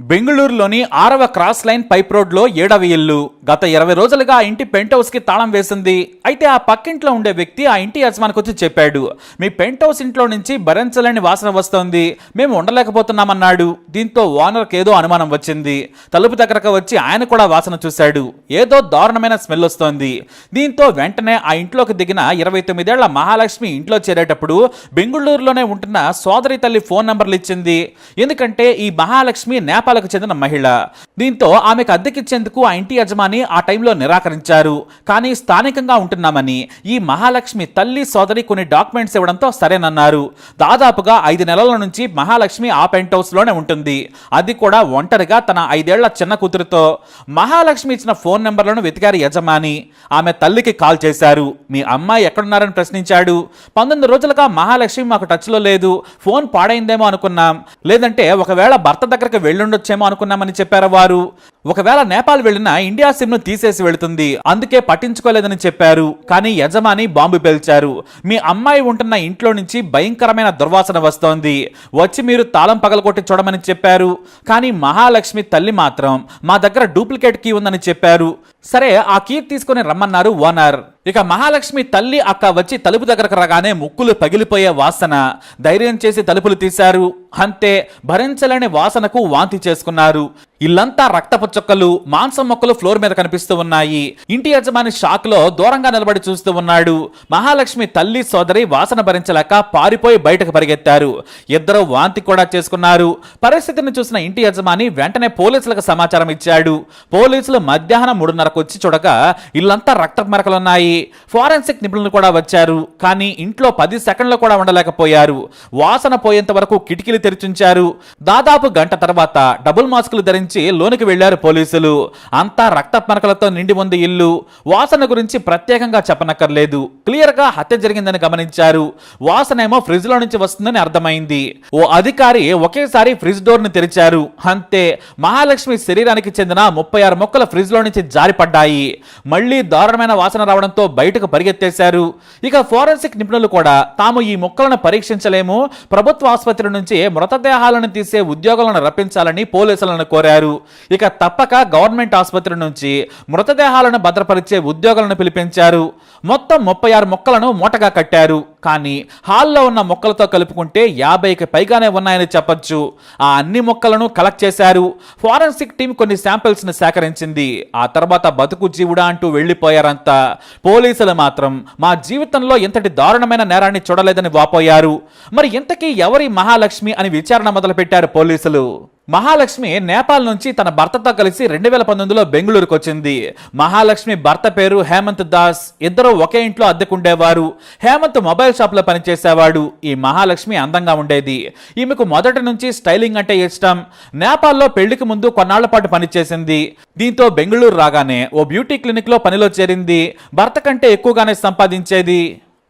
బెంగళూరులోని ఆరవ cross line pipe రోడ్లో ఏడవ ఇల్లు. గత ఇరవై రోజులుగా ఆ ఇంటి పెంట్ హౌస్కి తాళం వేసింది. అయితే ఆ పక్కింట్లో ఉండే వ్యక్తి ఆ ఇంటి యజమానికి వచ్చి చెప్పాడు మీ పెంట్ హౌస్ ఇంట్లో నుంచి భరించలేని వాసన వస్తోంది. మేము ఉండలేకపోతున్నామన్నాడు. దీంతో ఓనర్కి ఏదో అనుమానం వచ్చింది. తలుపు దగ్గరకు వచ్చి ఆయన కూడా వాసన చూశాడు. ఏదో దారుణమైన స్మెల్ వస్తోంది. దీంతో వెంటనే ఆ ఇంట్లోకి దిగిన ఇరవై తొమ్మిదేళ్ళ మహాలక్ష్మి ఇంట్లో చేరేటప్పుడు బెంగళూరులోనే ఉంటున్న సోదరి తల్లి ఫోన్ నంబర్లు ఇచ్చింది. ఎందుకంటే ఈ మహాలక్ష్మి నేపాల్కు చెందిన మహిళ. దీంతో ఆమెకు అద్దెకిచ్చేందుకు ఆ ఇంటి యజమాని ఆ టైంలో నిరాకరించారు. కానీ స్థానికంగా ఉంటున్నామని ఈ మహాలక్ష్మి తల్లి సోదరి కొన్ని డాక్యుమెంట్స్ ఇవ్వడంతో సరేనన్నారు. దాదాపుగా ఐదు నెలల నుంచి మహాలక్ష్మి ఆ పెంట్ హౌస్లోనే ఉంటుంది. అది కూడా ఒంటరిగా తన ఐదేళ్ళ చిన్న కూతురుతో. మహాలక్ష్మి ఇచ్చిన ఫోన్ నెంబర్లను వెతికారు యజమాని. ఆమె తల్లికి కాల్ చేశారు. మీ అమ్మాయి ఎక్కడున్నారని ప్రశ్నించాడు. పంతొమ్మిది రోజులుగా మహాలక్ష్మి మాకు టచ్లో లేదు. ఫోన్ పాడైందేమో అనుకున్నాం. లేదంటే ఒకవేళ భర్త దగ్గరకు వెళ్ళుండొచ్చేమో అనుకున్నామని చెప్పారు వారు ఒకవేళ నేపాల్ వెళ్ళినా ఇండియా సిమ్ను తీసేసి వెళుతుంది. అందుకే పట్టించుకోలేదని చెప్పారు. కానీ యజమాని బాంబు పేల్చారు. మీ అమ్మాయి ఉంటున్న ఇంట్లో నుంచి భయంకరమైన దుర్వాసన వస్తోంది. వచ్చి మీరు తాళం పగలగొట్టి చూడమని చెప్పారు. కానీ మహాలక్ష్మి తల్లి మాత్రం మా దగ్గర డూప్లికేట్ కీ ఉందని చెప్పారు. సరే ఆ కీ తీసుకొని రమ్మన్నారు ఓనర్. ఇక మహాలక్ష్మి తల్లి అక్క వచ్చి తలుపు దగ్గరకు రాగానే ముక్కులు పగిలిపోయే వాసన. ధైర్యం చేసి తలుపులు తీశారు. అంతే భరించలేని వాసనకు వాంతి చేసుకున్నారు. ఇల్లంతా రక్తపు చుక్కలు మాంసం మొక్కలు ఫ్లోర్ మీద కనిపిస్తూ ఉన్నాయి. ఇంటి యజమాని షాక్లో దూరంగా నిలబడి చూస్తూ ఉన్నాడు. మహాలక్ష్మి తల్లి సోదరి వాసన భరించలేక పారిపోయి బయటకు పరిగెత్తారు. ఇద్దరు వాంతి కూడా చేసుకున్నారు. పరిస్థితిని చూసిన ఇంటి యజమాని వెంటనే పోలీసులకు సమాచారం ఇచ్చాడు. పోలీసులు మధ్యాహ్నం మూడున్నరకు వచ్చి చూడగా ఇల్లంతా రక్త మరకలున్నాయి. ఫారెన్సిక్ నిపుణులు కూడా వచ్చారు. కానీ ఇంట్లో పది సెకండ్లు కూడా ఉండలేకపోయారు. వాసన పోయేంత వరకు కిటికీలు తెరిచుంచారు. దాదాపు గంట తర్వాత డబుల్ మాస్కులు ధరించి లోనికి వెళ్ళారు పోలీసులు అంతా రక్త మరకలతో నిండి ఉంది ఇల్లు. వాసన గురించి ప్రత్యేకంగా చెప్పనక్కర్లేదు. క్లియర్గా హత్య జరిగిందని గమనించారు. వాసన ఏమో ఫ్రిడ్జ్లో నుంచి వస్తుందని అర్థమైంది. ఓ అధికారి ఒకేసారి ఫ్రిడ్జ్ డోర్ని తెరిచారు. అంతే మహాలక్ష్మి శరీరానికి చెందిన ముప్పై ఆరు మొక్కల ఫ్రిడ్జ్లో నుంచి జారిపడ్డాయి. మళ్ళీ దారుణమైన వాసన రావడంతో బయటకు పరిగెత్తేశారు. ఇక ఫోరెన్సిక్ నిపుణులు కూడా తాము ఈ మొక్కలను పరీక్షించలేము. ప్రభుత్వ ఆసుపత్రి నుంచి మృతదేహాలను తీసే ఉద్యోగులను రప్పించాలని పోలీసులను కోరారు. ఇక తప్పక గవర్నమెంట్ ఆసుపత్రి నుంచి మృతదేహాలను భద్రపరిచే ఉద్యోగులను పిలిపించారు. మొత్తం ముప్పై ఆరు మొక్కలను మూటగా కట్టారు. కానీ హాల్లో ఉన్న మొక్కలతో కలుపుకుంటే యాభైకి పైగానే ఉన్నాయని చెప్పొచ్చు. ఆ అన్ని మొక్కలను కలెక్ట్ చేశారు. ఫారెన్సిక్ టీం కొన్ని శాంపిల్స్ని సేకరించింది. ఆ తర్వాత బతుకు జీవుడా అంటూ వెళ్ళిపోయారంతా పోలీసులు మాత్రం మా జీవితంలో ఎంతటి దారుణమైన నేరాన్ని చూడలేదని వాపోయారు. మరి ఇంతకీ ఎవరి మహాలక్ష్మి అని విచారణ మొదలుపెట్టారు పోలీసులు? మహాలక్ష్మి నేపాల్ నుంచి తన భర్తతో కలిసి రెండు వేల పంతొమ్మిదిలో బెంగళూరుకు వచ్చింది మహాలక్ష్మి భర్త పేరు హేమంత్ దాస్. ఇద్దరు ఒకే ఇంట్లో అద్దెకుండేవారు. హేమంత్ మొబైల్ షాప్లో పనిచేసేవాడు. ఈ మహాలక్ష్మి అందంగా ఉండేది. ఈమెకు మొదటి నుంచి స్టైలింగ్ అంటే ఇష్టం. నేపాల్లో పెళ్ళికి ముందు కొన్నాళ్ళ పాటు పనిచేసింది. దీంతో బెంగళూరు రాగానే ఓ బ్యూటీ క్లినిక్లో పనిలో చేరింది. భర్త కంటే ఎక్కువగానే సంపాదించేది.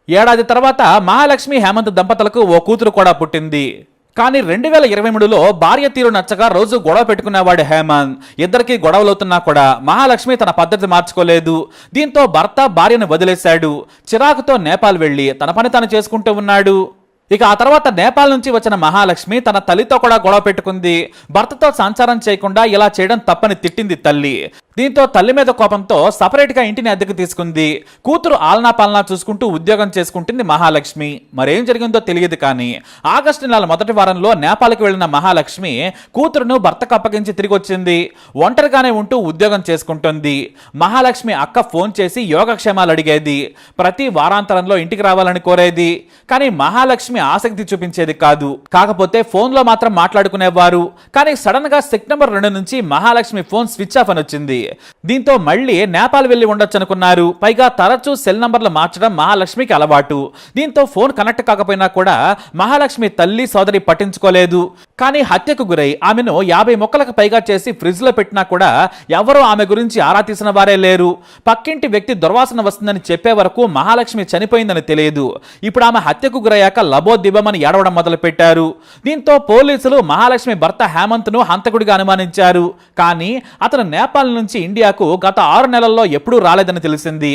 ఏడాది తర్వాత మహాలక్ష్మి హేమంత్ దంపతులకు ఓ కూతురు కూడా పుట్టింది. కానీ రెండు వేల ఇరవై మూడులో భార్య తీరు నచ్చగా రోజు గొడవ పెట్టుకునేవాడు హేమంత్. ఇద్దరికి గొడవలవుతున్నా కూడా మహాలక్ష్మి తన పద్ధతి మార్చుకోలేదు. దీంతో భర్త భార్యను వదిలేశాడు. చిరాకుతో నేపాల్ వెళ్ళి తన పని తను చేసుకుంటూ ఉన్నాడు. ఇక ఆ తర్వాత నేపాల్ నుంచి వచ్చిన మహాలక్ష్మి తన తల్లితో కూడా గొడవ పెట్టుకుంది. భర్తతో సంచారం చేయకుండా ఇలా చేయడం తప్పని తిట్టింది తల్లి. దీంతో తల్లి మీద కోపంతో సపరేట్గా ఇంటిని అద్దెకు తీసుకుంది. కూతురు ఆలనా పాలనా చూసుకుంటూ ఉద్యోగం చేసుకుంటుంది మహాలక్ష్మి. మరేం జరిగిందో తెలియదు కానీ ఆగస్టు నెల మొదటి వారంలో నేపాల్కి వెళ్ళిన మహాలక్ష్మి కూతురును భర్తకు అప్పగించి తిరిగి వచ్చింది ఒంటరిగానే ఉంటూ ఉద్యోగం చేసుకుంటుంది. మహాలక్ష్మి అక్క ఫోన్ చేసి యోగక్షేమాలు అడిగేది. ప్రతి వారాంతరంలో ఇంటికి రావాలని కోరేది. కానీ మహాలక్ష్మి ఆసక్తి చూపించేది కాదు. కాకపోతే ఫోన్లో మాత్రం మాట్లాడుకునేవారు. కానీ సడన్గా సెప్టెంబర్ రెండు నుంచి మహాలక్ష్మి ఫోన్ స్విచ్ ఆఫ్ అని వచ్చింది. దీంతో మళ్ళీ నేపాల్ వెళ్ళి ఉండొచ్చు అనుకున్నారు పైగా తరచూ సెల్ నంబర్లు మార్చడం మహాలక్ష్మికి అలవాటు. దీంతో ఫోన్ కనెక్ట్ కాకపోయినా కూడా మహాలక్ష్మి తల్లి సోదరి పట్టించుకోలేదు. కానీ హత్యకు గురై ఆమెను యాభై మొక్కలకు పైగా చేసి ఫ్రిడ్జ్లో పెట్టినా కూడా ఎవరూ ఆమె గురించి ఆరా తీసిన వారే లేరు. పక్కింటి వ్యక్తి దుర్వాసన వస్తుందని చెప్పే వరకు మహాలక్ష్మి చనిపోయిందని తెలియదు. ఇప్పుడు ఆమె హత్యకు గురయ్యాక లబోదిబమని ఏడవడం మొదలుపెట్టారు. దీంతో పోలీసులు మహాలక్ష్మి భర్త హేమంత్ను హంతకుడిగా అనుమానించారు. కానీ అతను నేపాల్ నుంచి ఇండియాకు గత ఆరు నెలల్లో ఎప్పుడూ రాలేదని తెలిసింది.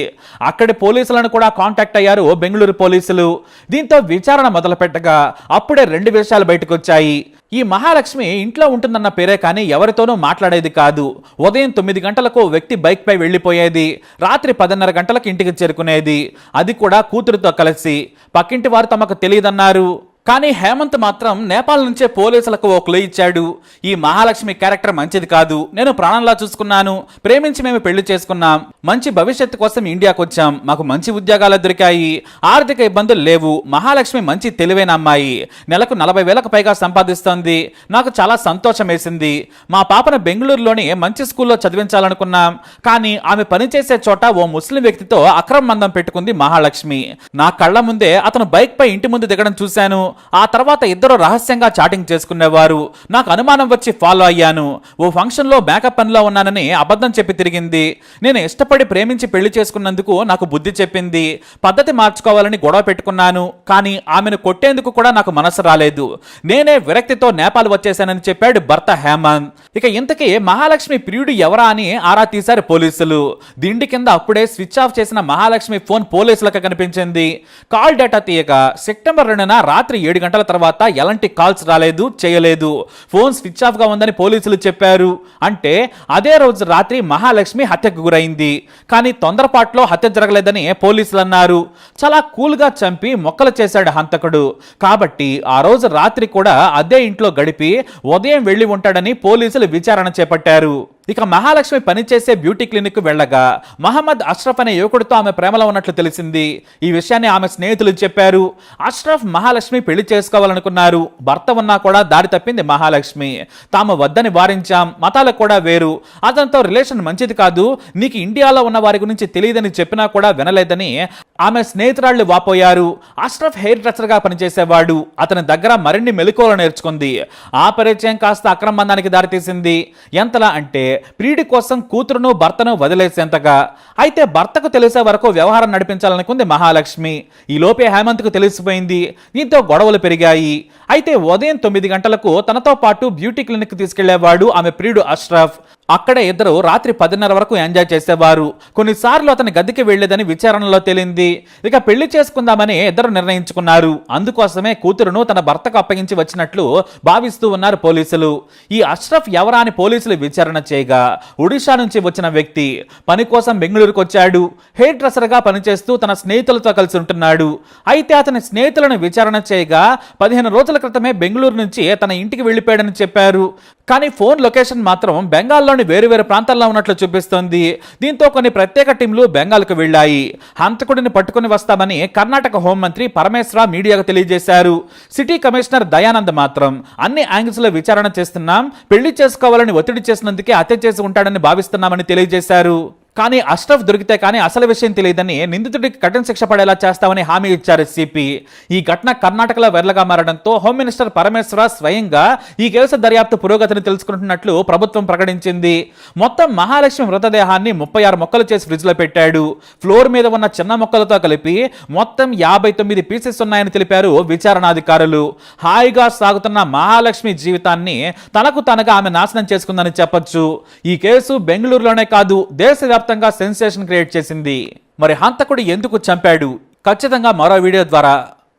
అక్కడి పోలీసులను కూడా కాంటాక్ట్ అయ్యారు బెంగళూరు పోలీసులు. దీంతో విచారణ మొదలుపెట్టగా అప్పుడే రెండు విషయాలు బయటకు వచ్చాయి ఈ మహాలక్ష్మి ఇంట్లో ఉంటుందన్న పేరే కానీ ఎవరితోనూ మాట్లాడేది కాదు. ఉదయం తొమ్మిది గంటలకు వ్యక్తి బైక్పై వెళ్ళిపోయేది. రాత్రి పదిన్నర గంటలకు ఇంటికి చేరుకునేది. అది కూడా కూతురుతో కలిసి. పక్కింటి వారు తమకు తెలియదన్నారు. కానీ హేమంత్ మాత్రం నేపాల్ నుంచే పోలీసులకు ఓ క్లూ ఇచ్చాడు. ఈ మహాలక్ష్మి క్యారెక్టర్ మంచిది కాదు. నేను ప్రాణంలా చూసుకున్నాను. ప్రేమించి మేము పెళ్ళి చేసుకున్నాం. మంచి భవిష్యత్తు కోసం ఇండియాకు వచ్చాం. మాకు మంచి ఉద్యోగాలు దొరికాయి. ఆర్థిక ఇబ్బందులు లేవు. మహాలక్ష్మి మంచి తెలివైన అమ్మాయి. నెలకు నలభై వేలకు పైగా సంపాదిస్తోంది. నాకు చాలా సంతోషం వేసింది. మా పాపను బెంగళూరులోని మంచి స్కూల్లో చదివించాలనుకున్నాం. కానీ ఆమె పనిచేసే చోట ఓ ముస్లిం వ్యక్తితో అక్రమ మందం పెట్టుకుంది మహాలక్ష్మి. నా కళ్ళ ముందే అతను బైక్ పై ఇంటి ముందు దిగడం చూశాను. ఆ తర్వాత ఇద్దరు రహస్యంగా చాటింగ్ చేసుకునేవారు. నాకు అనుమానం వచ్చి ఫాలో అయ్యాను. ఓ ఫంక్షన్లో మేకప్ పనిలో ఉన్నానని అబద్ధం చెప్పి తిరిగింది. నేను ఇష్టపడి ప్రేమించి పెళ్ళి చేసుకున్నందుకు నాకు బుద్ధి చెప్పింది. పద్ధతి మార్చుకోవాలని గొడవ పెట్టుకున్నాను. కానీ ఆమెను కొట్టేందుకు కూడా నాకు మనసు రాలేదు. నేనే విరక్తితో నేపాల్ వచ్చేశానని చెప్పాడు భర్త హేమంత్. ఇక ఇంతకీ మహాలక్ష్మి ప్రియుడు ఎవరా అని ఆరా తీశారు పోలీసులు. దిండి కింద అప్పుడే స్విచ్ ఆఫ్ చేసిన మహాలక్ష్మి ఫోన్ పోలీసులకు కనిపించింది. కాల్ డేటా తీయక సెప్టెంబర్ రెండున రాత్రి ఏడు గంటల తర్వాత ఎలాంటి కాల్స్ రాలేదు చేయలేదు. ఫోన్ స్విచ్ ఆఫ్గా ఉందని పోలీసులు చెప్పారు. అంటే అదే రోజు రాత్రి మహాలక్ష్మి హత్యకు గురైంది. కానీ తొందరపాట్లో హత్య జరగలేదని పోలీసులు అన్నారు. చాలా కూల్గా చంపి మొక్కలు చేశాడు హంతకుడు. కాబట్టి ఆ రోజు రాత్రి కూడా అదే ఇంట్లో గడిపి ఉదయం వెళ్ళి ఉంటాడని పోలీసులు విచారణ చేపట్టారు. ఇక మహాలక్ష్మి పనిచేసే బ్యూటీ క్లినిక్ వెళ్ళగా మహమ్మద్ అష్రఫ్ అనే యువకుడితో ఆమె ప్రేమలో ఉన్నట్లు తెలిసింది. ఈ విషయాన్ని ఆమె స్నేహితులు చెప్పారు. అష్రఫ్ మహాలక్ష్మి పెళ్ళి చేసుకోవాలనుకున్నారు. భర్త ఉన్నా కూడా దారి తప్పింది మహాలక్ష్మి. తాము వద్దని వారించాం. మతాలకు కూడా వేరు. అతనితో రిలేషన్ మంచిది కాదు. నీకు ఇండియాలో ఉన్న వారి గురించి తెలియదని చెప్పినా కూడా వినలేదని ఆమె స్నేహితురాళ్ళు వాపోయారు. అష్రఫ్ హెయిర్ డ్రెస్సర్గా పనిచేసేవాడు. అతని దగ్గర మరిన్ని మెలకువలు నేర్చుకుంది. ఆ పరిచయం కాస్త అక్రమందానికి దారితీసింది. ఎంతలా అంటే ప్రియుడి కోసం కూతురును భర్తను వదిలేసేంతగా. అయితే భర్తకు తెలిసే వరకు వ్యవహారం నడిపించాలనుకుంది మహాలక్ష్మి. ఈ లోపే హేమంత్కు తెలిసిపోయింది. దీంతో గొడవలు పెరిగాయి. అయితే ఉదయం తొమ్మిది గంటలకు తనతో పాటు బ్యూటీ క్లినిక్ తీసుకెళ్ళేవాడు ఆమె ప్రియుడు అష్రఫ్. అక్కడే ఇద్దరు రాత్రి పదిన్నర వరకు ఎంజాయ్ చేసేవారు. కొన్నిసార్లు అతని గదికి వెళ్ళేదని విచారణలో తేలింది. ఇక పెళ్ళి చేసుకుందామని ఇద్దరు నిర్ణయించుకున్నారు. అందుకోసమే కూతురును తన భర్తకు అప్పగించి వచ్చినట్లు భావిస్తూ ఉన్నారు పోలీసులు. ఈ అష్రఫ్ ఎవరా అని పోలీసులు విచారణ చేయగా ఒడిషా నుంచి వచ్చిన వ్యక్తి పని కోసం బెంగళూరుకు వచ్చాడు. హెయిర్ డ్రెస్సర్గా పనిచేస్తూ తన స్నేహితులతో కలిసి ఉంటున్నాడు. అయితే అతని స్నేహితులను విచారణ చేయగా పదిహేను రోజుల క్రితమే బెంగళూరు నుంచి తన ఇంటికి వెళ్ళిపోయాడని చెప్పారు. కానీ ఫోన్ లొకేషన్ మాత్రం బెంగాల్లోని వేరు వేరు ప్రాంతాల్లో ఉన్నట్లు చూపిస్తోంది. దీంతో కొన్ని ప్రత్యేక టీంలు బెంగాల్కు వెళ్ళాయి. హంతకుడిని పట్టుకుని వస్తామని కర్ణాటక హోంమంత్రి పరమేశ్వర మీడియాకు తెలియజేశారు. సిటీ కమిషనర్ దయానంద్ మాత్రం అన్ని యాంగిల్స్లో విచారణ చేస్తున్నాం. పెళ్ళి చేసుకోవాలని ఒత్తిడి చేసినందుకే హత్య చేసి ఉంటాడని భావిస్తున్నామని తెలియజేశారు. కానీ అష్రఫ్ దొరికితే కానీ అసలు విషయం తెలియదని నిందితుడికి కఠిన శిక్ష పడేలా చేస్తామని హామీ ఇచ్చారు సిపి. ఈ ఘటన కర్ణాటకలో వెర్లగా మారడంతో హోమ్ మినిస్టర్ పరమేశ్వర స్వయంగా ఈ కేసు దర్యాప్తు పురోగతిని తెలుసుకుంటున్నట్లు ప్రభుత్వం ప్రకటించింది. మొత్తం మహాలక్ష్మి మృతదేహాన్ని ముప్పై ఆరు మొక్కలు చేసి ఫ్రిడ్జ్లో పెట్టాడు. ఫ్లోర్ మీద ఉన్న చిన్న మొక్కలతో కలిపి మొత్తం యాభై తొమ్మిది పీసెస్ ఉన్నాయని తెలిపారు విచారణాధికారులు. హాయిగా సాగుతున్న మహాలక్ష్మి జీవితాన్ని తనకు తనగా ఆమె నాశనం చేసుకుందని చెప్పొచ్చు. ఈ కేసు బెంగళూరులోనే కాదు దేశవ్యాప్తంగా సెన్సేషన్ క్రియేట్ చేసింది. మరి హంతకుడు ఎందుకు చంపాడు? ఖచ్చితంగా మరో వీడియో ద్వారా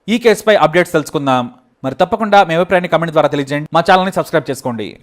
ఈ కేసుపై అప్డేట్స్ తెలుసుకుందాం. మరి తప్పకుండా మీ అభిప్రాయాన్ని కమెంట్ ద్వారా తెలియజేయండి. మా ఛానల్ని సబ్స్క్రైబ్ చేసుకోండి.